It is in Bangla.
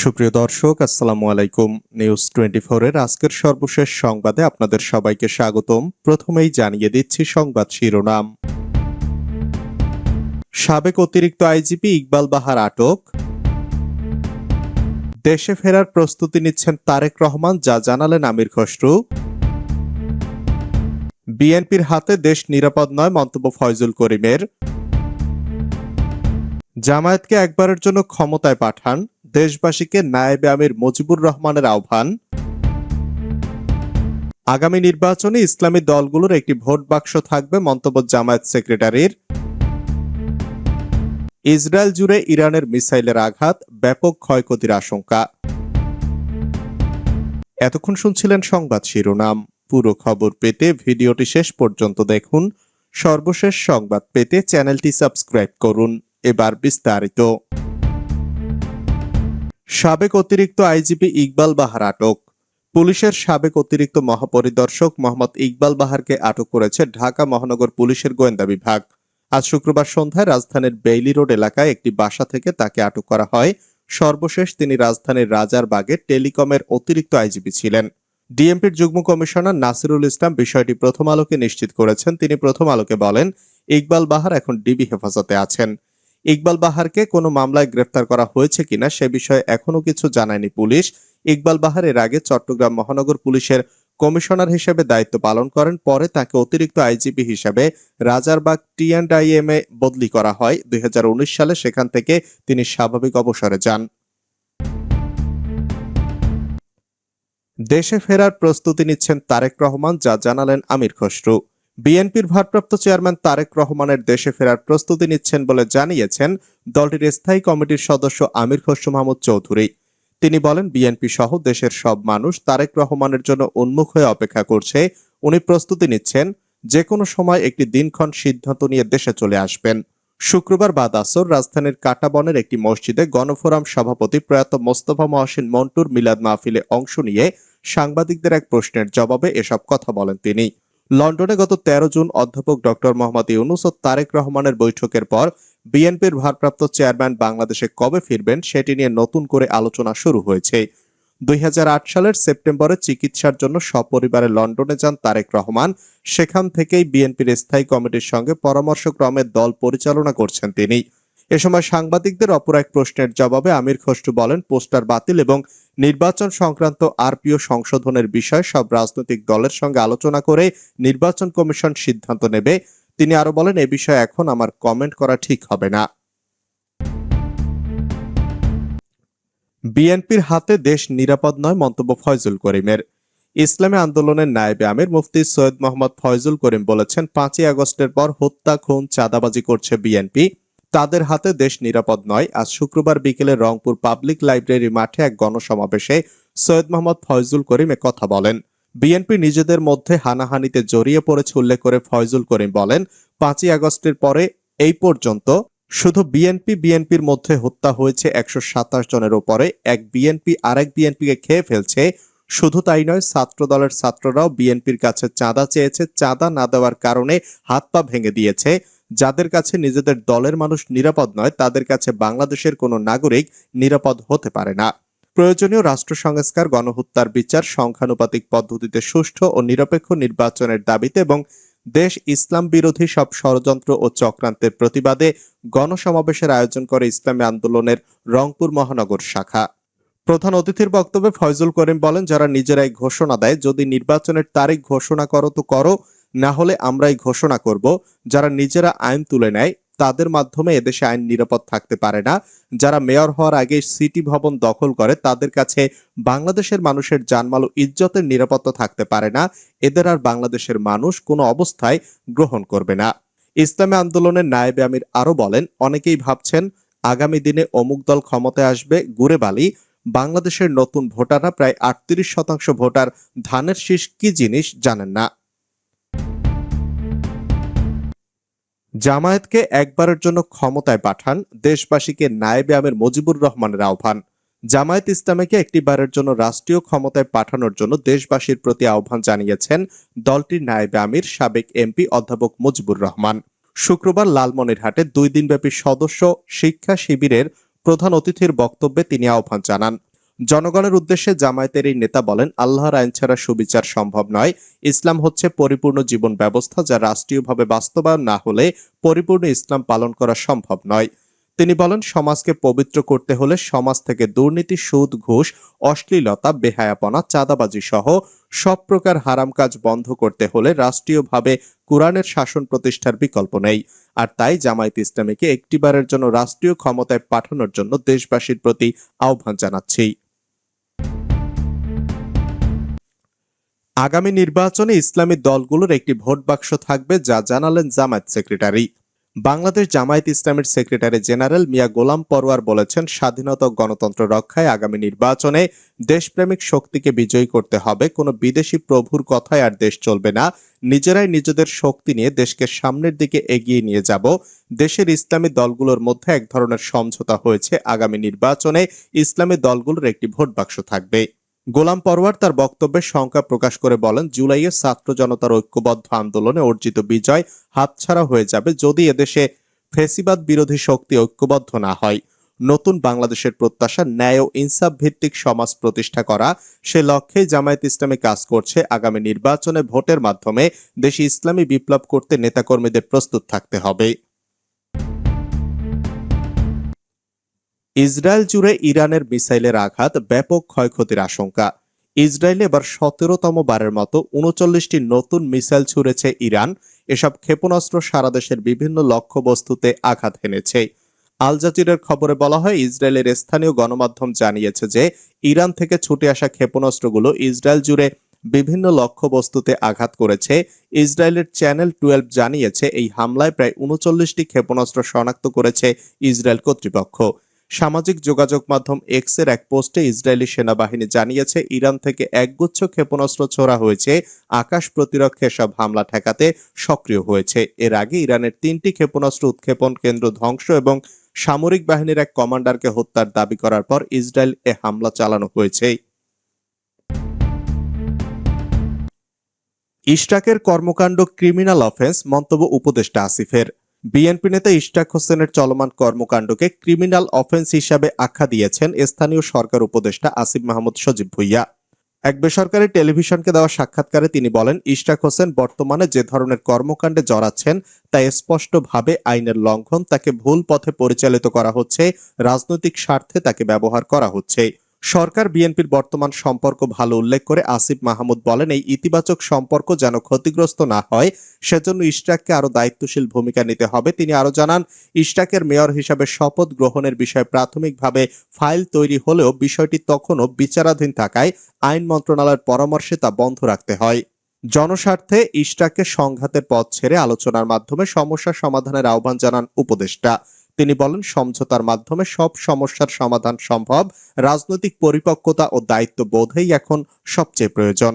সুপ্রিয় দর্শক, আসসালামু আলাইকুম। নিউজ টোয়েন্টি এর আজকের সর্বশেষ সংবাদে আপনাদের সবাইকে স্বাগতম। প্রথমেই জানিয়ে দিচ্ছি সংবাদ শিরোনাম। সাবেক অতিরিক্ত আইজিপি ইকবাল বাহার আটক। দেশে ফেরার প্রস্তুতি নিচ্ছেন তারেক রহমান, যা জানালেন আমির খসরু। বিএনপির হাতে দেশ নিরাপদ নয়, মন্তব্য ফয়জুল করিমের। জামায়াতকে একবারের জন্য ক্ষমতায় পাঠান। দেশবাসীকে নায়েবে আমির মুজিবুর রহমানের আহ্বান। আগামী নির্বাচনে ইসলামী দলগুলোর একটি ভোট বাক্স থাকবে মন্তব্য জামায়াত সেক্রেটারির। ইসরায়েল জুড়ে ইরানের মিসাইলের আঘাত, ব্যাপক ক্ষয়ক্ষতির আশঙ্কা। এতক্ষণ শুনছিলেন সংবাদ শিরোনাম। পুরো খবর পেতে ভিডিওটি শেষ পর্যন্ত দেখুন। সর্বশেষ সংবাদ পেতে চ্যানেলটি সাবস্ক্রাইব করুন। এবার বিস্তারিত। সাবেক অতিরিক্ত আইজিপি ইকবাল বাহার আটক। পুলিশের সাবেক অতিরিক্ত মহাপরিদর্শক মোহাম্মদ ইকবাল বাহারকে আটক করেছে ঢাকা মহানগর পুলিশের গোয়েন্দা বিভাগ। আজ শুক্রবার সন্ধ্যায় রাজধানীর বেইলি রোড এলাকায় একটি বাসা থেকে তাকে আটক করা হয়। সর্বশেষ তিনি রাজধানীর রাজারবাগে টেলিকমের অতিরিক্ত আইজিপি ছিলেন। ডিএমপির যুগ্ম কমিশনার নাসিরুল ইসলাম বিষয়টি প্রথম আলোকে নিশ্চিত করেছেন। তিনি প্রথম আলোকে বলেন, ইকবাল বাহার এখন ডিবি হেফাজতে আছেন। ইকবাল বাহারকে কোনো মামলায় গ্রেফতার করা হয়েছে কিনা সে বিষয়ে এখনও কিছু জানায়নি পুলিশ। ইকবাল বাহার এর আগে চট্টগ্রাম মহানগর পুলিশের কমিশনার হিসেবে দায়িত্ব পালন করেন, পরে তাকে অতিরিক্ত আইজিপি হিসেবে রাজারবাগ টি অ্যান্ড এ বদলি করা হয়। দুই হাজার উনিশ সালে সেখান থেকে তিনি স্বাভাবিক অবসরে যান। দেশে ফেরার প্রস্তুতি নিচ্ছেন তারেক রহমান, যা জানালেন আমির খসরু। বিএনপির ভারপ্রাপ্ত চেয়ারম্যান তারেক রহমানের দেশে ফেরার প্রস্তুতি নিচ্ছেন বলে জানিয়েছেন দলটির স্থায়ী কমিটির সদস্য আমির খসরু মাহমুদ চৌধুরী। তিনি বলেন, বিএনপি সহ দেশের সব মানুষ তারেক রহমানের জন্য উন্মুখ হয়ে অপেক্ষা করছে। উনি প্রস্তুতি নিচ্ছেন যে কোনো সময় একটি দিনক্ষণ সিদ্ধান্ত নিয়ে দেশে চলে আসবেন। শুক্রবার বাদ আসর রাজধানীর কাটাবনের একটি মসজিদে গণফোরাম সভাপতি প্রয়াত মোস্তফা মহসিন মন্টুর মিলাদ মাহফিলে অংশ নিয়ে সাংবাদিকদের এক প্রশ্নের জবাবে এসব কথা বলেন তিনি। লন্ডনে গত তেরো জুন অধ্যাপক ডক্টর মোহাম্মদ ইউনুস ও তারেক রহমানের বৈঠকের পর বিএনপির ভারপ্রাপ্ত চেয়ারম্যান বাংলাদেশে কবে ফিরবেন সেটি নিয়ে নতুন করে আলোচনা শুরু হয়েছে। দুই হাজার আট সালের সেপ্টেম্বরে চিকিৎসার জন্য সপরিবারে লন্ডনে যান তারেক রহমান। সেখান থেকেই বিএনপির স্থায়ী কমিটির সঙ্গে পরামর্শক্রমে দল পরিচালনা করছেন তিনি। এ সময় সাংবাদিকদের অপর এক প্রশ্নের জবাবে আমির খসরু বলেন, পোস্টার বাতিল এবং নির্বাচন সংক্রান্ত আরপিও সংশোধনের বিষয়ে সব রাজনৈতিক দলের সঙ্গে আলোচনা করে নির্বাচন কমিশন সিদ্ধান্ত নেবে। তিনি আরও বলেন, এ বিষয়ে এখন আমার কমেন্ট করা ঠিক হবে না। বিএনপির হাতে দেশ নিরাপদ নয় মন্তব্য ফয়জুল করিমের। ইসলামী আন্দোলনের নায়েবে আমির মুফতি সৈয়দ মোহাম্মদ ফয়জুল করিম বলেছেন, পাঁচই আগস্টের পর হত্যা, খুন, চাঁদাবাজি করছে বিএনপি। তাদের হাতে দেশ নিরাপদ নয়। আজ শুক্রবার বিকেলে রংপুর পাবলিক লাইব্রেরি মাঠে এক গণসমাবেশে সৈয়দ মোহাম্মদ ফয়জুল করিম কথা বলেন। বিএনপি নিজেদের মধ্যে হানাহানিতে জড়িয়ে পড়েছে উল্লেখ করে ফয়জুল করিম বলেন, পাঁচই আগস্টের পরে এই পর্যন্ত শুধু বিএনপি, বিএনপির মধ্যে হত্যা হয়েছে একশো সাতাশ জনের উপরে এক বিএনপি আরেক বিএনপিকে খেয়ে ফেলছে শুধু তাই নয় ছাত্র দলের ছাত্ররাও বিএনপির কাছে চাঁদা চেয়েছে, চাঁদা না দেওয়ার কারণে হাত পা ভেঙে দিয়েছে। যাদের কাছে নিজেদের দলের মানুষ নিরাপদ নয়, তাদের কাছে বাংলাদেশের কোনো নাগরিক নিরাপদ হতে পারে না। প্রয়োজনীয় রাষ্ট্র সংস্কার, গণহত্যার বিচার, সংখ্যানুপাতিক পদ্ধতিতে সুষ্ঠু ও নিরপেক্ষ নির্বাচনের দাবিতে এবং দেশ ইসলাম বিরোধী সব ষড়যন্ত্র ও চক্রান্তের প্রতিবাদে গণসমাবেশের আয়োজন করে ইসলামী আন্দোলনের রংপুর মহানগর শাখা। প্রধান অতিথির বক্তব্যে ফয়জুল করিম বলেন, যারা নিজেরাই ঘোষণা দেয়, যদি নির্বাচনের তারিখ ঘোষণা করো তো করো, না হলে আমরাই ঘোষণা করব। যারা নিজেরা আইন তুলে নেয়, তাদের মাধ্যমে এদেশে আইন নিরাপদ থাকতে পারে না। যারা মেয়র হওয়ার আগে সিটি ভবন দখল করে, তাদের কাছে বাংলাদেশের মানুষের জানমাল ও ইজ্জতের নিরাপত্তা থাকতে পারে না। এদের আর বাংলাদেশের মানুষ কোনো অবস্থায় গ্রহণ করবে না। ইসলামী আন্দোলনের নায়েবে আমির আরও বলেন, অনেকেই ভাবছেন, আগামী দিনে অমুক দল ক্ষমতায় আসবে, গুড়ে বালি বাংলাদেশের নতুন ভোটাররা প্রায় আটত্রিশ শতাংশ ভোটার। ধানের শীষ কি জিনিস জানেন না। জামায়াতকে একবারের জন্য ক্ষমতায় পাঠান দেশবাসীকে নায়েবে আমের মুজিবুর রহমানের আহ্বান। জামায়াত ইসলামীকে একটি বারের জন্য রাষ্ট্রীয় ক্ষমতায় পাঠানোর জন্য দেশবাসীর প্রতি আহ্বান জানিয়েছেন দলটির নায়েবে আমির সাবেক এমপি অধ্যাপক মুজিবুর রহমান। শুক্রবার লালমনিরহাটে দুই দিনব্যাপী সদস্য শিক্ষা শিবিরের প্রধান অতিথির বক্তব্যে তিনি আহ্বান জানান। জনগণের উদ্দেশ্যে জামায়াতের এই নেতা বলেন, আল্লাহর আইন ছাড়া সুবিচার সম্ভব নয়। ইসলাম হচ্ছে পরিপূর্ণ জীবন ব্যবস্থা যা রাষ্ট্রীয়ভাবে বাস্তবায়ন না হলে পরিপূর্ণ ইসলাম পালন করা সম্ভব নয়। তিনি বলেন, সমাজকে পবিত্র করতে হলে সমাজ থেকে দুর্নীতি, সুদ, ঘুষ, অশ্লীলতা, বেহায়াপনা, চাঁদাবাজি সহ সব প্রকার হারাম কাজ বন্ধ করতে হলে রাষ্ট্রীয়ভাবে কোরআনের শাসন প্রতিষ্ঠার বিকল্প নেই। আর তাই জামায়াত ইসলামীকে একটিবারের জন্য রাষ্ট্রীয় ক্ষমতায় পাঠানোর জন্য দেশবাসীর প্রতি আহ্বান জানাচ্ছি। আগামী নির্বাচনে ইসলামী দলগুলোর একটি ভোট বাক্স থাকবে, যা জানালেন জামায়াত সেক্রেটারি। বাংলাদেশ জামায়াত ইসলামের সেক্রেটারি জেনারেল মিয়া গোলাম পরওয়ার বলেছেন, স্বাধীনতা গণতন্ত্র রক্ষায় আগামী নির্বাচনে দেশপ্রেমিক শক্তিকে বিজয়ী করতে হবে। কোনো বিদেশি প্রভুর কথায় আর দেশ চলবে না। নিজেরাই নিজেদের শক্তি নিয়ে দেশকে সামনের দিকে এগিয়ে নিয়ে যাব। দেশের ইসলামী দলগুলোর মধ্যে এক ধরনের সমঝোতা হয়েছে। আগামী নির্বাচনে ইসলামী দলগুলোর একটি ভোট বাক্স থাকবে। গোলাম পরওয়ার তার বক্তব্যের শঙ্কা প্রকাশ করে বলেন, জুলাইয়ে ছাত্র জনতার ঐক্যবদ্ধ আন্দোলনে অর্জিত বিজয় হাতছাড়া হয়ে যাবে যদি এদেশে ফেসিবাদ বিরোধী শক্তি ঐক্যবদ্ধ না হয়। নতুন বাংলাদেশের প্রত্যাশা, ন্যায় ও ইনসাফ ভিত্তিক সমাজ প্রতিষ্ঠা করা, সে লক্ষ্যেই জামায়াত ইসলামী কাজ করছে। আগামী নির্বাচনে ভোটের মাধ্যমে দেশে ইসলামী বিপ্লব করতে নেতাকর্মীদের প্রস্তুত থাকতে হবে। ইসরায়েল জুড়ে ইরানের মিসাইলের আঘাত ব্যাপক ক্ষয়ক্ষতির আশঙ্কা। ইসরায়েল এবার সতেরোতম বারের মতো উনচল্লিশটি নতুন মিসাইল ছুড়েছে ইরান। এসব ক্ষেপণাস্ত্র সারা দেশের বিভিন্ন লক্ষ্যবস্তুতে আঘাত হেনেছে। আল জাজিরের খবরে বলা হয়, ইসরায়েলের স্থানীয় গণমাধ্যম জানিয়েছে যে, ইরান থেকে ছুটে আসা ক্ষেপণাস্ত্রগুলো ইসরায়েল জুড়ে বিভিন্ন লক্ষ্যবস্তুতে আঘাত করেছে। ইসরায়েলের চ্যানেল টুয়েলভ জানিয়েছে, এই হামলায় প্রায় উনচল্লিশটি ক্ষেপণাস্ত্র শনাক্ত করেছে ইসরায়েল কর্তৃপক্ষ। সামাজিক যোগাযোগ মাধ্যম এক্সের এক পোস্টে ইসরায়েলি সেনাবাহিনী জানিয়েছে, ইরান থেকে একগুচ্ছ ক্ষেপণাস্ত্র ছোড়া হয়েছে, আকাশ প্রতিরক্ষা সব হামলা ঠেকাতে সক্রিয় হয়েছে। এর আগে ইরানের তিনটি ক্ষেপণাস্ত্র উৎক্ষেপণ কেন্দ্র ধ্বংস এবং সামরিক বাহিনীর এক কমান্ডারকে হত্যার দাবি করার পর ইসরায়েল এ হামলা চালানো হয়েছে। ইশরাকের কর্মকাণ্ড ক্রিমিনাল অফেন্স, মন্তব্য উপদেষ্টা আসিফের। বিএনপি নেতা ইশরাক হোসেনের চলমান কর্মকাণ্ডকে ক্রিমিনাল অফেন্স হিসাবে আখ্যা দিয়েছেন স্থানীয় সরকার উপদেষ্টা আসিফ মাহমুদ সজীব ভুইয়া। এক বেসরকারি টেলিভিশনকে দেওয়া সাক্ষাৎকারে তিনি বলেন ইশরাক হোসেন বর্তমানে যে ধরনের কর্মকাণ্ডে জড়াচ্ছেন তা স্পষ্টভাবে আইনের লঙ্ঘন, তাকে ভুল পথে পরিচালিত করা হচ্ছে, রাজনৈতিক স্বার্থে তাকে ব্যবহার করা হচ্ছে। সরকার বিএনপির বর্তমান সম্পর্ক ভালো উল্লেখ করে আসিফ মাহমুদ বলেন, এই ইতিবাচক সম্পর্ক যেন ক্ষতিগ্রস্ত না হয়, সেজন্য ইশরাককে আরও দায়িত্বশীল ভূমিকা নিতে হবে। তিনি আরও জানান, ইশরাকের মেয়র হিসাবে শপথ গ্রহণের বিষয়ে প্রাথমিকভাবে ফাইল তৈরি হলেও বিষয়টি তখনও বিচারাধীন থাকায় আইন মন্ত্রণালয়ের পরামর্শে তা বন্ধ রাখতে হয়। জনস্বার্থে ইশরাককে সংঘাতের পথ ছেড়ে আলোচনার মাধ্যমে সমস্যা সমাধানের আহ্বান জানান উপদেষ্টা। তিনি বলেন, সমঝোতার মাধ্যমে সব সমস্যার সমাধান সম্ভব। রাজনৈতিক পরিপক্কতা ও দায়িত্ব বোধেই এখন সবচেয়ে প্রয়োজন।